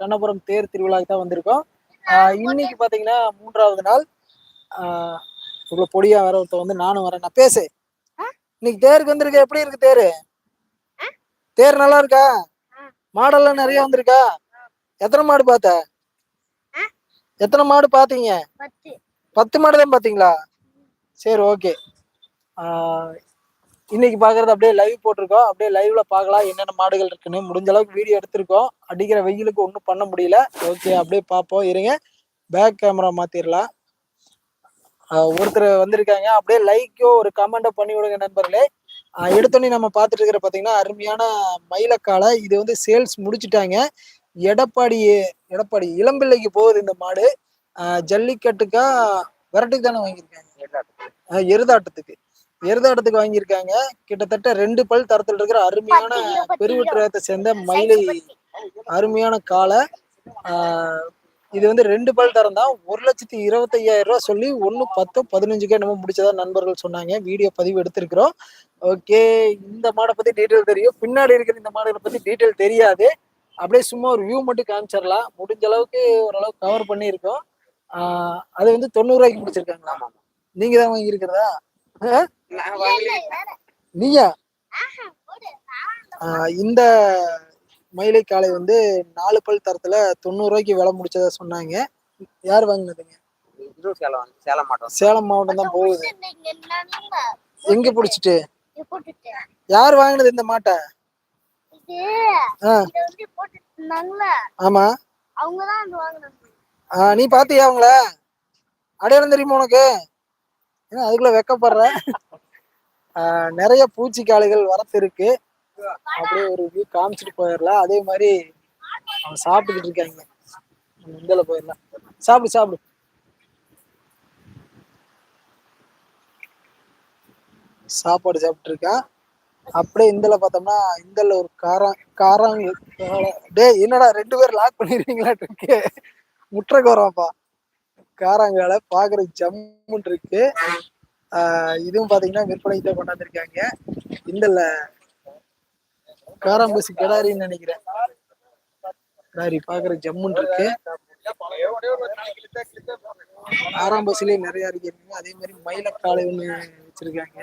கண்ணபுரம் தேர் திருவிழாக்கு தான் வந்திருக்கோம். இன்னைக்கு பாத்தீங்கன்னா மூன்றாவது நாள். இவ்வளவு பொடியா வர ஒருத்தன் வந்து நானும் வரேன். நான் பேசு. இன்னைக்கு தேருக்கு வந்திருக்க எப்படி இருக்கு தேரு? தேர் நல்லா இருக்கா? மாடெல்லாம் நிறைய வந்திருக்கா? எத்தனை மாடு பார்த்த? எத்தனை மாடு பாத்தீங்க பத்து. மாடு தான் பாத்தீங்களா சரி ஓகே. இன்னைக்கு பாக்குறது அப்படியே லைவ் போட்டிருக்கோம். அப்படியே லைவ்ல பார்க்கலாம் என்னென்ன மாடுகள் இருக்குன்னு. முடிஞ்ச அளவுக்கு வீடியோ எடுத்திருக்கோம். அடிக்கிற வெயிலுக்கு ஒன்றும் பண்ண முடியல. ஓகே அப்படியே பார்ப்போம். இருங்க. பேக் கேமரா மாத்திரலாம். ஒருத்தர் வந்திருக்காங்க. அப்படியே லைக்கோ ஒரு கமெண்டோ பண்ணி விடுங்க நண்பர்களே. எடுத்தோடனே நம்ம பார்த்துட்டு இருக்கிற பார்த்தீங்கன்னா அருமையான மயிலக்காலை இது வந்து சேல்ஸ் முடிச்சிட்டாங்க. எடப்பாடி எடப்பாடி இளம்பிள்ளைக்கு போகுது இந்த மாடு. ஜல்லிக்கட்டுக்கா விரட்டுக்கு தானே வாங்கியிருக்காங்க. எருதாட்டத்துக்கு. எருதாட்டத்துக்கு வாங்கியிருக்காங்க. கிட்டத்தட்ட ரெண்டு பல் தரத்தில் இருக்கிற அருமையான பெருவிட்டுறத்தை சேர்ந்த மயிலை அருமையான ஆஹ் இது வந்து ரெண்டு பல் தரம் தான். ஒரு லட்சத்தி இருபத்தையாயிரம் ரூபாய் சொல்லி ஒன்று பத்து பதினஞ்சுக்கே நம்ம முடிச்சதா நண்பர்கள் சொன்னாங்க. வீடியோ பதிவு எடுத்திருக்கிறோம். ஓகே இந்த மாடை பத்தி டீட்டெயில் தெரியும். பின்னாடி இருக்கிற இந்த மாடுகளை பத்தி டீட்டெயில் தெரியாது. அப்படியே சும்மா ஒரு வியூ மட்டும் காமிச்சிடலாம். முடிஞ்ச அளவுக்கு ஓரளவுக்கு கவர் பண்ணியிருக்கோம். ஆஹ் அது வந்து தொண்ணூறு ரூபாய்க்கு முடிச்சிருக்காங்களா? நீங்க தான் வாங்கியிருக்கிறதா? ஆஹ்? நீயா ஆஹ் இந்த மயிலை காளை வந்து நாலு பல் தரத்துல தொண்ணூறு ரூபாய்க்கு விலை முடிச்சதா சொன்னாங்க. யார் வாங்கினதுங்க? சேலம் சேலம் மாட்டோம் சேலம் மாவட்டம் தான் போகுது. எங்க பிடிச்சிட்டு? இது போட்டுட்டு. யார் வாங்கினது இந்த மாட்டை? ஆமா. நீ பாத்தியா அவங்கள? அடையாளம் தெரியுமா உனக்கு? ஏன்னா அதுக்குள்ள வெக்கப்படுறேன் நிறைய பூச்சிக்காளிகள் வரத்து இருக்கு. அப்படியே ஒரு வியூ காமிச்சிட்டு போயிடலாம். அதே மாதிரி அவங்க சாப்பிட்டுக்கிட்டு இருக்காங்க. நம்ம இந்தல போயிடலாம். சாப்பிடு சாப்பிடு. சாப்பாடு சாப்பிட்டு இருக்கான். அப்படியே இந்தல பார்த்தோம்னா இந்தல ஒரு காரம் காராங்க டேய் என்னடா ரெண்டு பேர் லாக் பண்ணிருக்கீங்களா இருக்கு. முட்டை கோரம்ப்பா காராங்கால பாக்குறதுக்கு ஜம்முன் இருக்கு. இதுவும் பாத்தீங்கன்னா விற்பனைக்கு தான் கொண்டாந்துருக்காங்க. இந்தல காராம்பூசி கிடாரின்னு நினைக்கிறேன். கிடாரி பாக்குற ஜம்முன் இருக்கு. ஆறாம்பசிலே நிறைய இருக்கு. அதே மாதிரி மயிலக்காலை ஒண்ணு வச்சிருக்காங்க.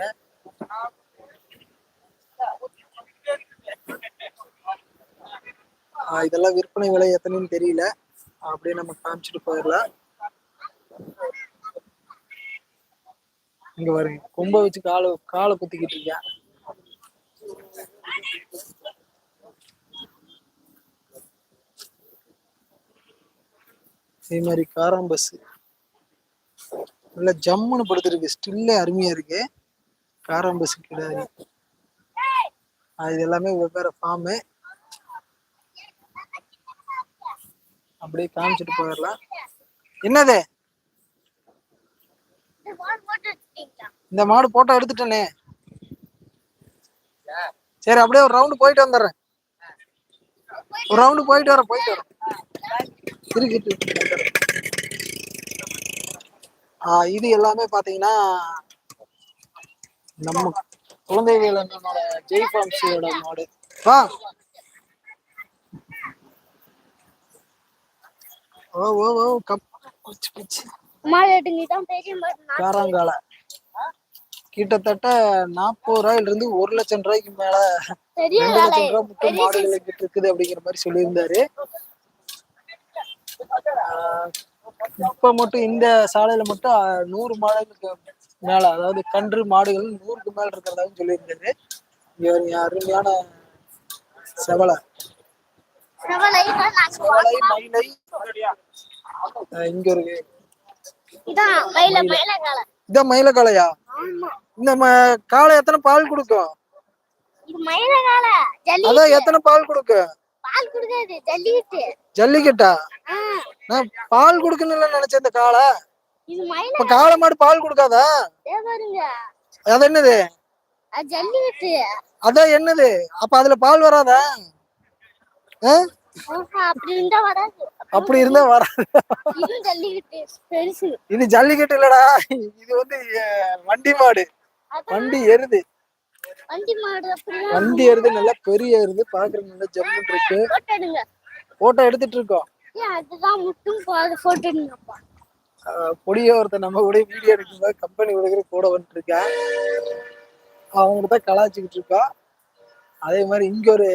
இதெல்லாம் விற்பனை விலை எத்தனைன்னு தெரியல. அப்படியே நம்ம காமிச்சிட்டு போயிடலாம். இங்க பாருங்க கொம்ப வச்சு காலை காலை குத்திக்கிட்டு இருக்கேன் இதே மாதிரி காரம் பஸ். நல்லா ஜம்முன்னு படுத்துருக்கு ஸ்டில்லே அருமையா இருக்கு. காரம் பஸ் கிடையாது இது எல்லாமே வெவ்வேறு ஃபார்மு அப்படியே காமிச்சிட்டு போயிடலாம். என்னது இது போட்டு போட்டு வச்சுட்டீங்களா இந்த மாடு போட்டோ எடுத்துட்டேனே. சரி அப்படியே ஒரு ரவுண்டு போயிட்டு வந்துடுறேன். ஒரு ரவுண்டு போயிட்டு வரேன் போயிட்டு வரேன். இருக்கு இது எல்லாமே பாத்தீங்கன்னா நம்ம குழந்தை வேலனோட ஜெய் ஃபார்ம்ஸியோட மாடு. வா. ஓ ஓ ஓ கப் பிச்சு பிச்சு காராங்கால. கிட்டத்தட்ட நாற்பது ரூபாயில இருந்து ஒரு லட்சம் ரூபாய்க்கு மேல ரெண்டு லட்சம் ரூபாய் மட்டும் மாடுகள் கிட்ட இருக்குது அப்படிங்கிற மாதிரி சொல்லியிருந்தாரு. இப்ப மட்டும் இந்த சாலையில மட்டும் நூறு மாடுகளுக்கு மேல அதாவது கன்று மாடுகள் நூறுக்கு மேல இருக்கிறதாவும் சொல்லியிருந்தாரு. ஒரு அருமையான செவலை. செவலை மயிலை. இங்க ஒரு இதான் மயில காளையா இந்த காளை எத்தனை பால் கொடுக்கும்? இது மயில காலை ஜல்லி அதான் எத்தனை பால் கொடுக்கும் ஜல்லிக்கட்டு. நான் பால் கொடுக்கணும்னு நினைச்சேன் இந்த காளை. இது மயில இப்ப காளை மாடு பால் கொடுக்காதா? அது என்னது? அதான் என்னது? அப்ப அதுல பால் வராதா? அப்படி இருந்தா வராது. இது ஜல்லிக்கட்டு இல்லடா. இது வந்து வண்டி மாடு. வண்டி எருது வண்டி மாடு அப்படிதான். வண்டி எருது நல்லா பெரிய எருது பாக்குறதுக்கு நல்லா ஜம்முன் இருக்கு. போட்டோ எடுத்துட்டு இருக்கோம். பொடிய ஒருத்தன் நம்ம கூட வீடியோ எடுக்கும்போது கம்பெனி கொடுக்குற கூட வந்துட்டு இருக்கேன் அவங்க தான் கலாய்ச்சிக்கிட்டு இருக்கா. அதே மாதிரி இங்க ஒரு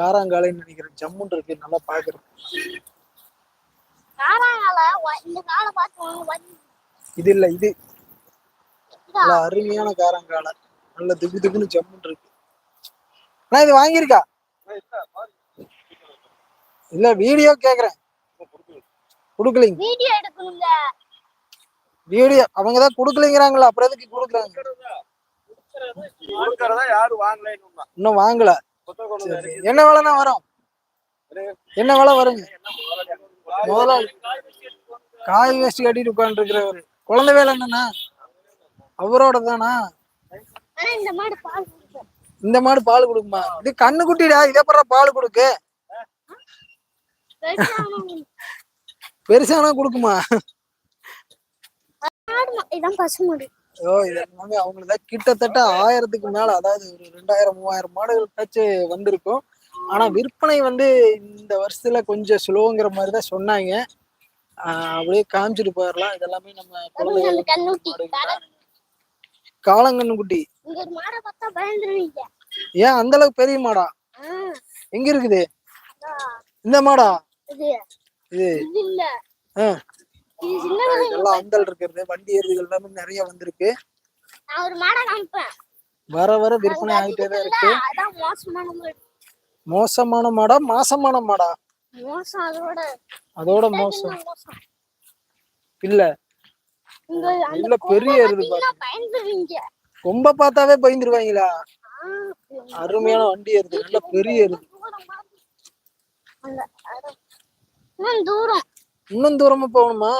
காராங்காலைன்னு நினைக்கிறேன். ஜம்முன் இருக்கு. நல்லா வந்து இது இல்ல இது. நல்ல அருமையான காராங்காலை. நல்ல திகு திகுன்னு ஜம்முன் இருக்கு. ஆனா இது வாங்கியிருக்கா? இல்ல வீடியோ கேக்குறேன். குடுக்கலைங்க. வீடியோ எடுக்கணுங்க வீடியோ அவங்க தான் குடுக்கலைங்கிறாங்களா? அப்புறம் எதுக்கு குடுக்குறாங்க? கொடுக்கறதா? யாரும் வாங்கலைன்னு இன்னும் வாங்கல. என்ன விலைனா வரும்? என்ன விலை வருங்க முதலாளி காய் வேஸ்ட் கட்டிட்டு உட்காந்துருக்கிறவர் குழந்தை வேலை என்னண்ணா அவரோட தானா இந்த மாடு பால் குடிக்கும். இந்த மாடு பால் கொடுக்குமா? இது கண்ணு குட்டிடா இதே பண்ற பால் கொடுக்கு. பெருசான கொடுக்குமா? இதான் பசுமாடு. ஓ இது எல்லாமே அவங்களுக்கு கிட்டத்தட்ட ஆயிரத்துக்கு மேல அதாவது ஒரு ரெண்டாயிரம் மூவாயிரம் மாடுகள் டச்சு வந்திருக்கும். ஆனா விற்பனை வந்து இந்த வருஷத்துல கொஞ்சம் ஸ்லோங்கிற மாதிரி தான் சொன்னாங்க. ஆஹ் அப்படியே காமிச்சிட்டு போயிடலாம் இதெல்லாமே நம்ம குழந்தைகள் கண்ணுக்கு கண்ணுட்டி மாடுகள் தான். காளங்கன்னு குட்டி இங்க ஒரு மாடை பார்த்தா பயந்துருவீங்க. ஏன் அந்த அளவுக்கு பெரிய மாடா? எங்க இருக்குது. இந்த மாடா? இது. எல்லாம் அந்தல் இருக்கிறது வண்டி எருதுகள் எல்லாமே நிறைய வந்திருக்கு. வர வர விற்பனை ஆகிட்டே தான் இருக்கு. மோசமான மாடு மோசமான மாடா? அதோட மோசம். இல்ல. இல்ல பெரிய எருது கொம்ப பார்த்தாவே பயந்துருவாங்களா? அருமையான வண்டி எருது நல்ல பெரிய எருது தூரமா. இன்னும் தூரம் போகணுமா?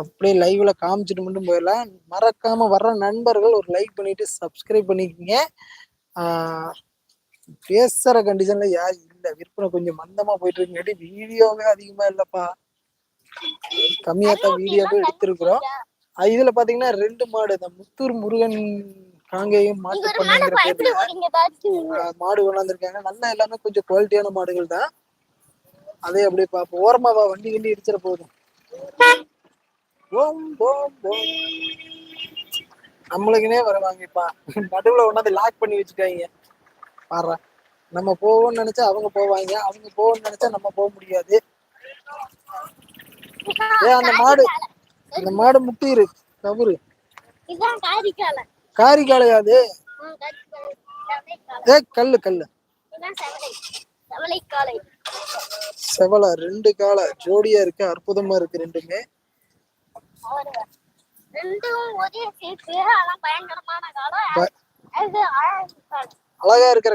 அப்படியே லைவ்ல காமிச்சிட்டு மட்டும் போயிடலாம். மறக்காம வர்ற நண்பர்கள் ஒரு லைக் பண்ணிட்டு சப்ஸ்கிரைப் பண்ணிக்கோங்க. பேசுற கண்டிஷன்ல யார் இல்ல. விற்பனை கொஞ்சம் மந்தமா போயிட்டு இருக்குங்காட்டி வீடியோவே அதிகமா இல்லப்பா. கம்மியா தான் வீடியோவே எடுத்திருக்கிறோம். இதுல பாத்தீங்கன்னா ரெண்டு மாடு இந்த முத்தூர் முருகன் காங்கேயம் மாட்டு பண்ணைங்கிற மாடு கொண்டாந்துருக்காங்க நல்லா எல்லாமே கொஞ்சம் குவாலிட்டியான மாடுகள் தான். அதே அப்படியே பார்ப்போம். ஓரமா வா வண்டி கிண்டி இடிச்சிட போதும். ஓம் ஓம் ஓம் நம்மளுக்குனே வருவாங்கப்பா நடுவுல கொண்டாந்து லாக் பண்ணி வச்சுக்காங்க. பாரு. நம்ம போவோம்னு நினைச்சா அவங்க போவாங்க. அவங்க போவோம்னு நினைச்சா நம்ம போக முடியாது. ஏன் அந்த மாடு அந்த மாடு முட்டிரு கவுரு. காரி காரிக்காலை செவலைக்காலை ஏ கல்லு கல்லு. செவலை ரெண்டு காலை. ஜோடியா இருக்கு அற்புதமா இருக்கு ரெண்டுமே. அது அழகு இருக்கிற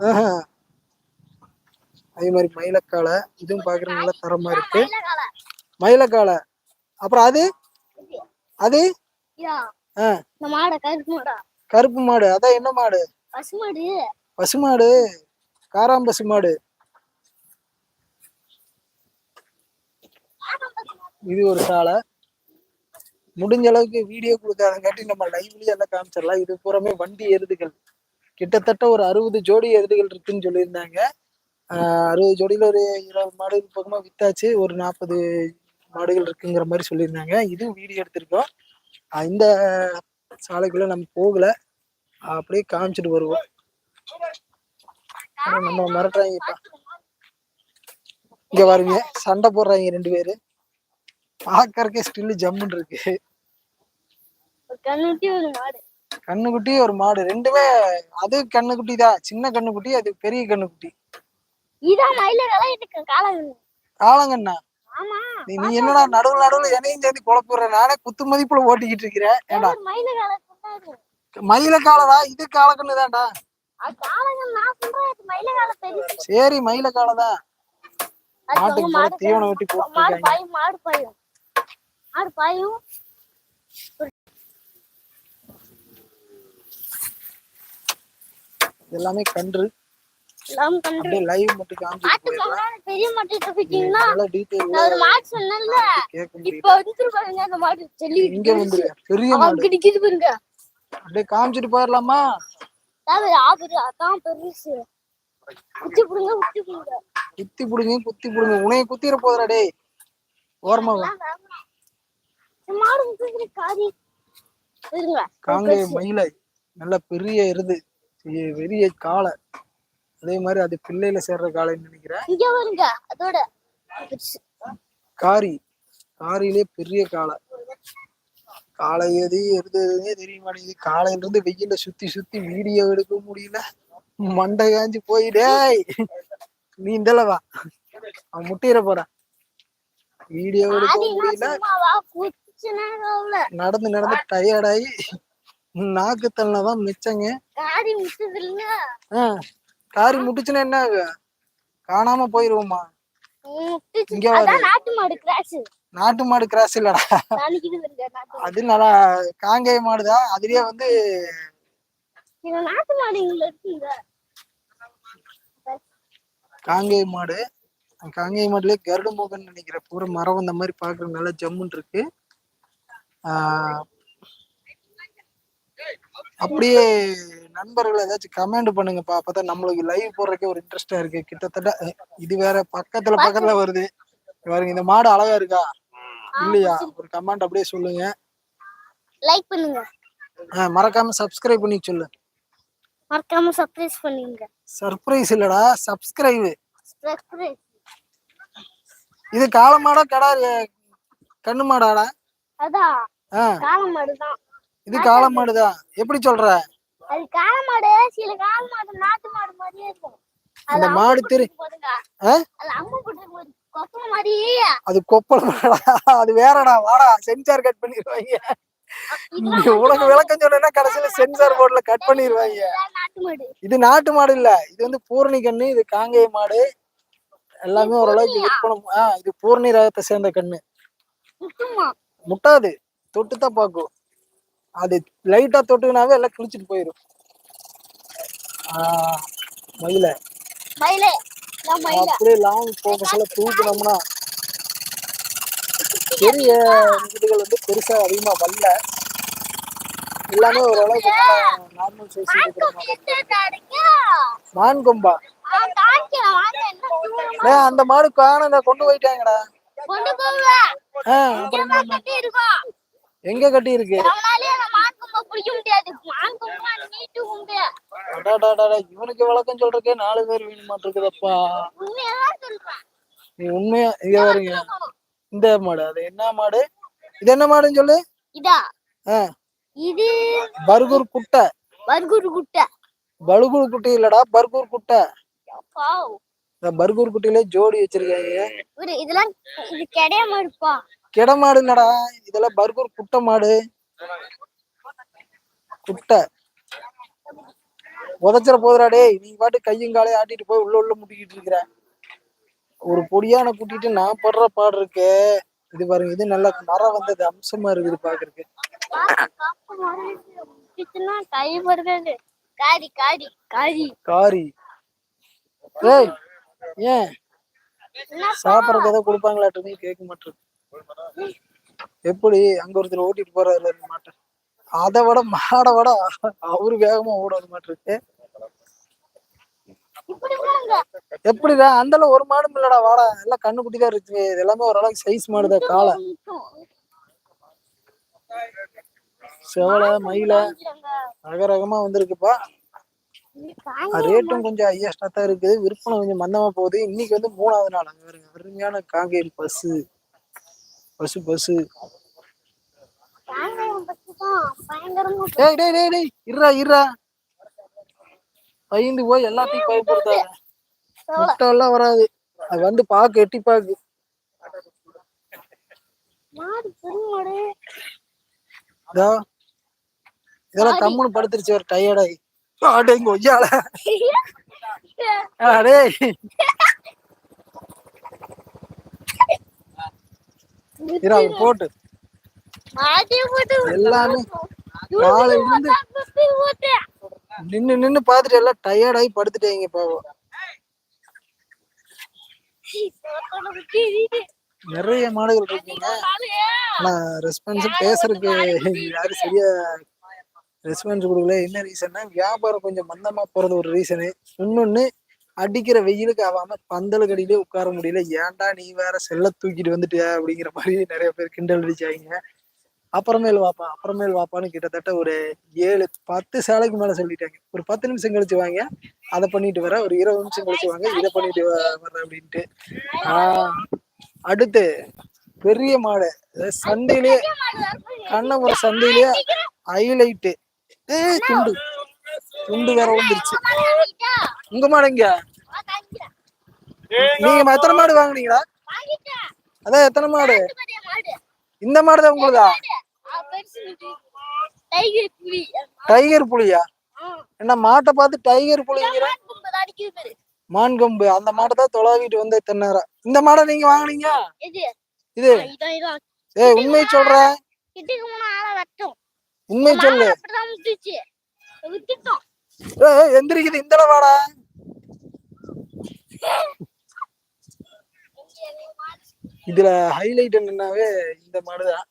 ஆஹா. அதே மாதிரி மயிலக்காளை இதுவும் பாக்குற நல்ல தரமா இருக்கு. காலம் மயிலக்காளை அப்புறம் அது? அது? கருப்பு மாடா. கருப்பு மாடு அதான் என்ன மாடு? பசுமாடு பசுமாடு காராம்பசு மாடு இது ஒரு சாலை. முடிஞ்ச அளவுக்கு வீடியோ கொடுக்காதங்காட்டி நம்ம லைவ்லயே எல்லாம் காமிச்சிடலாம். இது பூராமே வண்டி எருதுகள் கிட்டத்தட்ட ஒரு அறுபது ஜோடி எருதுகள் இருக்குன்னு சொல்லியிருந்தாங்க. ஆஹ் அறுபது ஜோடியில ஒரு இருபது மாடுகள் பக்கமா வித்தாச்சு. ஒரு நாற்பது மாடுகள் இருக்குங்கிற மாதிரி சொல்லியிருந்தாங்க. இதுவும் வீடியோ எடுத்திருக்கோம். இந்த சாலைக்குள்ள நம்ம போகல. அப்படியே காமிச்சிட்டு வருவோம். நம்ம மிரட்டுறாங்கப்பா இங்க பாருங்க சண்டை போடுறாங்க ரெண்டு பேரு. பாக்கறக்கே ஸ்டில் ஜம்முன்னு இருக்கு. கண்ணுக்குட்டி ஒரு மாடு. ரெண்டுமே அது கண்ணுக்குட்டி தான் சின்ன கண்ணுக்குட்டி அது பெரிய கண்ணுக்குட்டி. இதான் மயில நீ என்னடா நடுவுல நடுவுல என்னையும் சேர்ந்து குழப்பிடுற நானே குத்து மதிப்புல ஓட்டிக்கிட்டு இருக்கிறேன். ஒரு மயில காலடா? இது காலக்கண்ணு தான்டா. சரி மயில காலதான் மாட்டுக்கு தீவனம் வெட்டி மாடு போட்டுருக்காங்க. பாயும் மாடு பாயும் மாடு பாயும் எல்லாமே கன்று. லைவ் மட்டும் மாட்டு பெரிய மாட்டு ஒரு இப்ப வந்து பாருங்க அந்த மாடு சொல்லி இங்க வந்துரு பெரிய மாடு. கிடைக்குது பாருங்க. அப்படியே காமிச்சிட்டு அதான் பெருசு. குச்சி புடுங்க குச்சி புடுங்க. குத்தி புடுங்க குத்தி புடுங்க. உனைய குத்திர போதுடா டேய். ஓரமா வா. மாடு காரி. இருங்க மயிலை நல்ல பெரிய பெரிய- பெரிய காளை. அதே மாதிரி அது பிள்ளையில சேர்ற காளைன்னு நினைக்கிறேன். காரி. காரிலே பெரிய காளை. காளை எது எதுனே தெரிய மாட்டேங்குது. காலையில இருந்து வெயில சுத்தி சுத்தி வீடியோ எடுக்க முடியல. மண்டை காஞ்சி போய் டேய் நீ இந்தளவா அவன் முட்டிட போறான் வீடியோ எடுக்க முடியல. நடந்து நடந்து டயர்டாயி நாக்கு தள்ளதான் மிச்சங்க. காரி முட்டுச்சுன்னா என்ன? காணாம போயிருவோமா? இங்க நாட்டு மாடு கிராஸ் நாட்டு மாடு கிராஸ் இல்லடா. அது நல்லா காங்கேய மாடுதான் அதுலயே வந்து நாட்டு மாடு காங்கேய மாடு. காங்கேய மாடுலயே கருட மோகன் நினைக்கிற பூரா மரம் வந்த மாதிரி பாக்குற நல்லா ஜம்முன்னு இருக்கு. அப்படியே நண்பர்கள் ஏதாச்சும் கமெண்ட் பண்ணுங்கப்பா. அப்பதான் நம்மளுக்கு லைவ் போடுறதுக்கே ஒரு இன்ட்ரெஸ்டா இருக்கு. கிட்டத்தட்ட இது வேற பக்கத்துல பக்கத்துல வருது. பாருங்க இந்த மாடு அழகா இருக்கா? இல்லையா? ஒரு கமெண்ட் அப்படியே சொல்லுங்க. லைக் பண்ணுங்க. மறக்காம சப்ஸ்கிரைப் பண்ணி சொல்லு. மறக்காம சர்ப்ரைஸ் பண்ணுங்க. சர்ப்ரைஸ் இல்லடா சப்ஸ்கிரைப் சர்ப்ரைஸ் இது காளை மாடா கடா கண்ணு மாடாடா? அதான். ஆ. காளை மாடு தான் இது காளை மாடுதான். எப்படி சொல்ற? அது காளை மாடு சில காளை மாடு நாட்டு மாடு மாதிரியே இருக்கும். அந்த மாடு திரு? அது அம்பு போட்டு கொப்பை மாதிரி அது வேறடா வாடா. சென்சார் கட் பண்ணிடுவாங்க உனக்கு விளக்கம் சொன்னா கடைசியில சென்சார் போர்டுல கட் பண்ணிடுவாங்க இது நாட்டு மாடு. இல்ல. இது வந்து பூரணி கண்ணு இது காங்கேய மாடு. எல்லாமே ஓரளவுக்கு விற்பனை ஆ இது பூரணி ரகத்தை சேர்ந்த கண்ணு. முட்டாது. தொட்டு தான் பார்க்கும். அது லைட்டா தொட்டுனாவே எல்லாம் கிழிச்சிட்டு போயிடும் மயில. அப்படியே லாங் போக்கஸ்ல தூக்குனோம்னா பெரிய வீடுகள் வந்து பெருசா அதிகமா வரல. எல்லாமே ஓரளவுக்கு நார்மல் சைஸ் மான் கொம்பா அந்த மாடு காணல கொண்டு போயிட்டாங்கடா. எங்க கட்டி இருக்கு அவனாலே அந்த மான் கொம்பை பிடிக்க முடியாது மான் கொம்பா நீட்டு கொம்பு இவனுக்கு விளக்கம் சொல்றதுக்கே நாலு பேர் உண்மையதான் சொல்றேன் நீ உண்மையா இங்க வருங்க இந்த மாடு அது என்ன மாடு இது என்ன மாடுன்னு சொல்லு இதா பர்கூர் குட்டை பர்கூர் குட்டை பர்கூர் குட்டி இல்லடா பர்கூர் குட்டை பர்கூர் குட்டிலே ஜோடி வச்சிருக்காங்க இதெல்லாம் இது கிடையாம இருப்பா கிட மாடு இல்லடா இதெல்லாம் பர்கூர் குட்டை மாடு. குட்டை. உதச்சிட போதுடா டேய் நீ பாட்டு கையும் காலையும் ஆட்டிட்டு போய் உள்ள உள்ள முட்டிக்கிட்டு இருக்கிற. ஒரு பொடியான கூட்டிட்டு நான் படுற பாடு இருக்கு. இது பாருங்க இது நல்ல மரம் வந்தது அம்சமா இருக்குது பாக்குறதுக்கு. காரி. காரி காரி காரி ஏய் ஏன்? என்ன ஏதோ கொடுப்பாங்களாட்டு கேட்க மாட்டேன். எப்படி? அங்க ஒருத்தர் ஓட்டிட்டு போறாரு மாட்டேன் அதை விட மாடை விட அவரு வேகமா ஓட மாட்டிருக்கு இப்படி போங்க எப்படிடா அந்தல ஒரு மாடும் இல்லடா வாடா. எல்லாம் கண்ணு குட்டிதான் இருக்கு. இது எல்லாமே ஓரளவுக்கு சைஸ் மாடுதான் காலை. செவலை மயில ரக ரகமா வந்திருக்குப்பா ரேட்டும் கொஞ்சம் ஹையஸ்டா தான் இருக்குது. விற்பனை கொஞ்சம் மந்தமா போகுது. இன்னைக்கு வந்து மூணாவது நாள். அங்க அருமையான காங்கேயம் பஸ்ஸு பசு பசு. டேய் டேய் டேய் டேய் இருடா இருடா. பயந்து போய் எல்லாத்தையும் பயப்படுத்தாங்க முட்டை எல்லாம் வராது. அது வந்து பாக்கு எட்டி பாக்கு. இதெல்லாம் கம்முன்னு படுத்துருச்சு ஒரு டயர்டாகி அடே இங்க ஒய்யால. அடே இரா போட்டு. எல்லாமே காலையில இருந்து குத்தி போட்டு. நின்னு நின்னு பாத்துட்டு எல்லாம் டயர்டாகி படுத்துட்டேங்க பாவம். நிறைய மாடுகள் இருக்குங்க. ஆனா ரெஸ்பான்ஸ் பேசுறதுக்கு யாரும் சரியா ரெஸ்பான்ஸ் கொடுக்கல. என்ன ரீசன்னா வியாபாரம் கொஞ்சம் மந்தமா போறது ஒரு ரீசனு இன்னொன்னு அடிக்கிற வெயிலுக்கு ஆகாம பந்தலுக்கு அடியிலே உட்கார முடியல. ஏன்டா நீ வேற செல்ல தூக்கிட்டு வந்துட்டியா அப்படிங்கிற மாதிரி நிறைய பேர் கிண்டல் அடிச்சாங்க. அப்புறமேல் வாப்பா அப்புறமேல் வாப்பான்னு கிட்டத்தட்ட ஒரு ஏழு பத்து சேலைக்கு மேல சொல்லிட்டாங்க. ஒரு பத்து நிமிஷம் கழிச்சு வாங்க அதை பண்ணிட்டு வர ஒரு இருபது நிமிஷம் கழிச்சு வாங்க இதை பண்ணிட்டு வர்றேன் அப்படின்ட்டு. ஆஹ் அடுத்து பெரிய மாடு சந்தையிலேயே கண்ணபுரம் சந்தையிலேயே ஹைலைட்டு ஏய் துண்டு. துண்டு வேற வந்துருச்சு உங்க மாடு எங்க நீங்க எத்தனை மாடு வாங்குனீங்களா? அதான் எத்தனை மாடு? இந்த மாடு தான் உங்களுதா? டைகர் புலி. டைகர் புலியா? என்ன மாட்டை பார்த்து டைகர் புலிங்கிற? மான்கொம்பு அந்த மாட்டை தான் தொலாவிட்டு வந்த தென்னரம் இந்த மாடை நீங்க வாங்குனீங்க? இது. ஏய் உண்மை சொல்ற? உண்மை சொல்லு. எந்திரிக்குது இந்த வாடா. இதுல ஹைலைட் என்னன்னாவே இந்த மாடுதான்.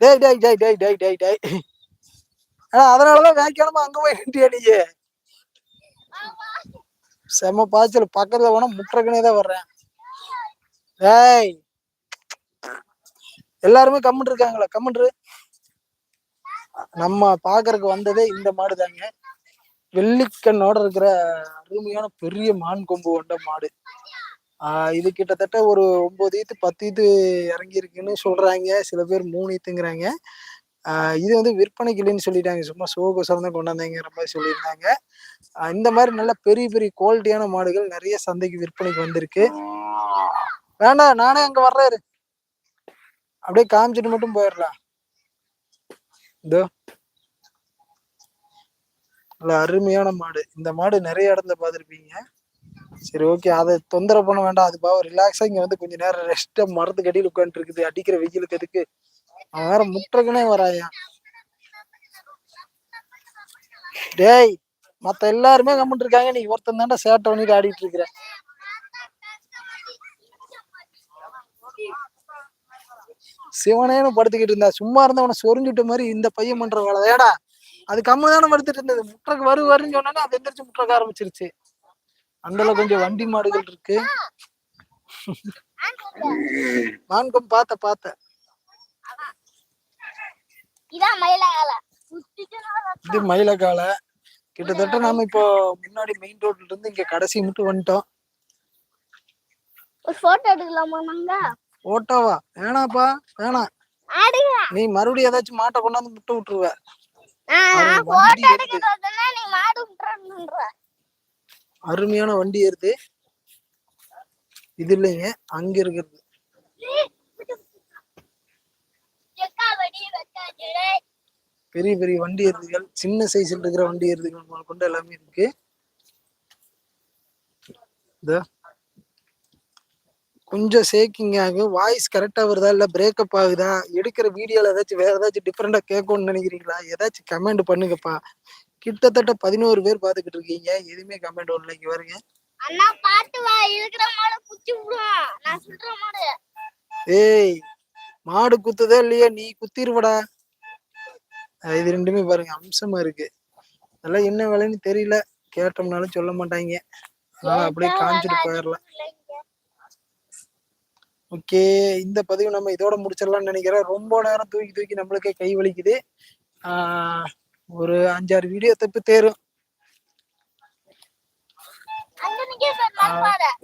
டேய் டேய் டேய் டேய் டேய் டேய் டேய். ஆனா அதனாலதான் வேக்கானமா அங்க போய் நின்றியா அடிக்க செம பாய்ச்சல். பக்கத்துல போனா முற்றக்கனே தான் வர்றேன். டேய். எல்லாருமே கம்முன்னு இருக்காங்களா கம்முன்று நம்ம பாக்குறதுக்கு வந்ததே இந்த மாடு தாங்க. வெள்ளிக்கண்ணோட இருக்கிற அருமையான பெரிய மான் கொம்பு கொண்ட மாடு. இது கிட்டத்தட்ட ஒரு ஒன்பது ஈத்து பத்து ஈத்து இறங்கியிருக்குன்னு சொல்கிறாங்க சொல்றாங்க. சில பேர் மூணு ஈத்துங்கிறாங்க இது வந்து விற்பனைக்கு இல்லைன்னு சொல்லிட்டாங்க. சும்மா சோகோசரம் தான் கொண்டாந்தாங்கிற மாதிரி சொல்லியிருந்தாங்க. இந்த மாதிரி நல்ல பெரிய பெரிய குவாலிட்டியான மாடுகள் நிறைய சந்தைக்கு விற்பனைக்கு வந்திருக்கு. வேண்டாம் நானே அங்க வர்றாரு அப்படியே காமிச்சிட்டு மட்டும் போயிடலாம். இதோ. நல்ல அருமையான மாடு. இந்த மாடு நிறைய இடத்துல பார்த்துருப்பீங்க. சரி ஓகே அதை தொந்தரவு பண்ண வேண்டாம். அது பாவம் ரிலாக்ஸா இங்க வந்து கொஞ்ச நேரம் ரெஸ்டா மரத்துக்கு அடியில் உட்காந்துட்டு இருக்குது அடிக்கிற வெயிலுக்கு எதுக்கு? அவன் வேற முற்றக்குனே வராயா. டேய் மத்த எல்லாருமே கம்மிட்டு இருக்காங்க. நீ ஒருத்தன் தாண்டா சேட்டை பண்ணிட்டு ஆடிட்டு இருக்கிற. சிவனேன்னு படுத்துக்கிட்டு இருந்தா. சும்மா இருந்த அவனை சொரிஞ்சுட்ட மாதிரி இந்த பையன் பண்ற வேலை. ஏடா அது கம்மு தானே படுத்துட்டு இருந்தது. முட்டைக்கு வரு வருன்னு சொன்னா அது எந்திரிச்சு முட்டைக்க ஆரம்பிச்சிருச்சு. அந்தல கொஞ்சம் வண்டி மாடுகள் இருக்கு. நான்கும் பார்த்த பார்த்த. இது மயிலக்கால கிட்டத்தட்ட நாம இப்போ முன்னாடி மெயின் ரோட்ல இருந்து இங்க கடைசி மட்டும் வந்துட்டோம். ஒரு போட்டோ எடுக்கலாமா நாங்க? ஓட்டாவா வேணாப்பா வேணாம். நீ மறுபடியும் ஏதாச்சும் மாட்டை கொண்டாந்து முட்டை விட்டுருவ. அருமையான வண்டி ஏறுது. இது இல்லைங்க அங்க இருக்கிறது. பெரிய பெரிய வண்டி ஏறுதுகள் சின்ன சைஸ்ல இருக்கிற வண்டி ஏறுதுகள் கொண்டு எல்லாமே இருக்கு. கொஞ்சம் சேக்கிங் ஆகும் வாய்ஸ் கரெக்டா வருதா இல்ல பிரேக்கப் ஆகுதா எடுக்கிற வீடியோல ஏதாச்சும் வேற ஏதாச்சும் டிஃப்ரெண்டா கேட்கணும்னு நினைக்கிறீங்களா? ஏதாச்சும் கமெண்ட் பண்ணுங்கப்பா. கிட்டத்தட்ட பதினோரு பேர் பாத்துக்கிட்டு இருக்கீங்க எதுவுமே கமெண்ட் இங்க பாருங்க. அண்ணா பாத்து வா இருக்கிற மாடு குச்சி விடுவான் நான் சொல்ற மாடு. ஏய் மாடு குத்துதா இல்லையா? நீ குத்திருவடா. இது ரெண்டுமே பாருங்க அம்சமா இருக்கு. அதெல்லாம் என்ன விலைன்னு தெரியல. கேட்டோம்னாலும் சொல்ல மாட்டாங்க. அதனால அப்படியே காமிச்சிட்டு போயிடலாம். ஓகே இந்த பதிவு நம்ம இதோட முடிச்சிடலாம்னு நினைக்கிறேன். ரொம்ப நேரம் தூக்கி தூக்கி நம்மளுக்கே கை வலிக்குது. ஆஹ் ஒரு அஞ்சாறு வீடியோ தப்பு தேரும்.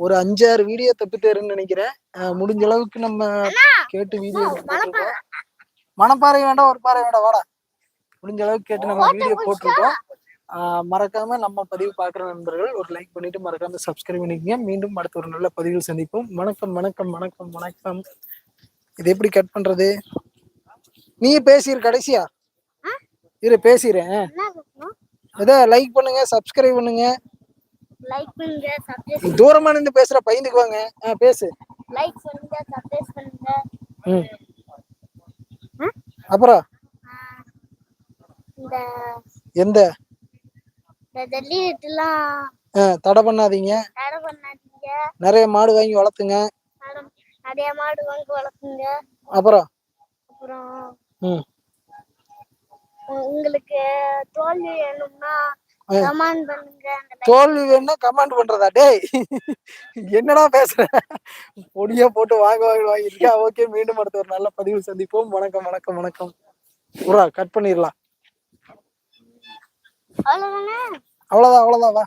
ஒரு அஞ்சாறு வீடியோ தப்பு தேருன்னு நினைக்கிறேன். முடிஞ்ச அளவுக்கு நம்ம கேட்டு வீடியோ மணப்பாறை வேண்டாம் ஒரு பாறை வேண்டாம் வாடா. முடிஞ்ச அளவுக்கு கேட்டு நம்ம வீடியோ போட்டிருக்கோம். மறக்காம நம்ம பதிவு பார்க்குற நண்பர்கள் ஒரு லைக் பண்ணிட்டு மறக்காம சப்ஸ்கிரைப் பண்ணிக்கங்க. மீண்டும் அடுத்த ஒரு நல்ல பதிவில் சந்திப்போம். வணக்கம் வணக்கம் வணக்கம் வணக்கம். இது எப்படி கட் பண்றது? நீ பேசிரு கடைசியா? இரு சொல்லணும் எதை லைக் பண்ணுங்க சப்ஸ்கிரைப் பண்ணுங்க. லைக் பண்ணுங்க சப்ஸ்கிரைப் தூரமா நின்று பேசுற பயந்துக்கு வாங்க. ஆ, பேசு. லைக் பண்ணுங்க சப்ஸ்கிரைப் பண்ணுங்க. ம். அப்புறம்? இந்த எந்த? தடை பண்ணாதீங்க. தடை பண்ணாதீங்க. நிறைய மாடு வாங்கி வளர்த்துங்க. நிறைய மாடு வாங்கி வளர்க்குங்க அப்புறம்? அப்புறம் ம். உங்களுக்கு தோல்வி வேணும்னா. கமெண்ட் பண்ணுங்க தோல்வி வேணும்னா கமெண்ட் பண்றதா? டேய் என்னடா பேசுற? பொடியா போட்டு வாங்க வாங்க வாங்கிருக்கா ஓகே மீண்டும் அடுத்த ஒரு நல்ல பதிவு சந்திப்போம். வணக்கம் வணக்கம் வணக்கம். உரா கட் பண்ணிடலாம். அவ்வளவுதானே? அவ்வளவுதான் அவ்வளவுதான் வா.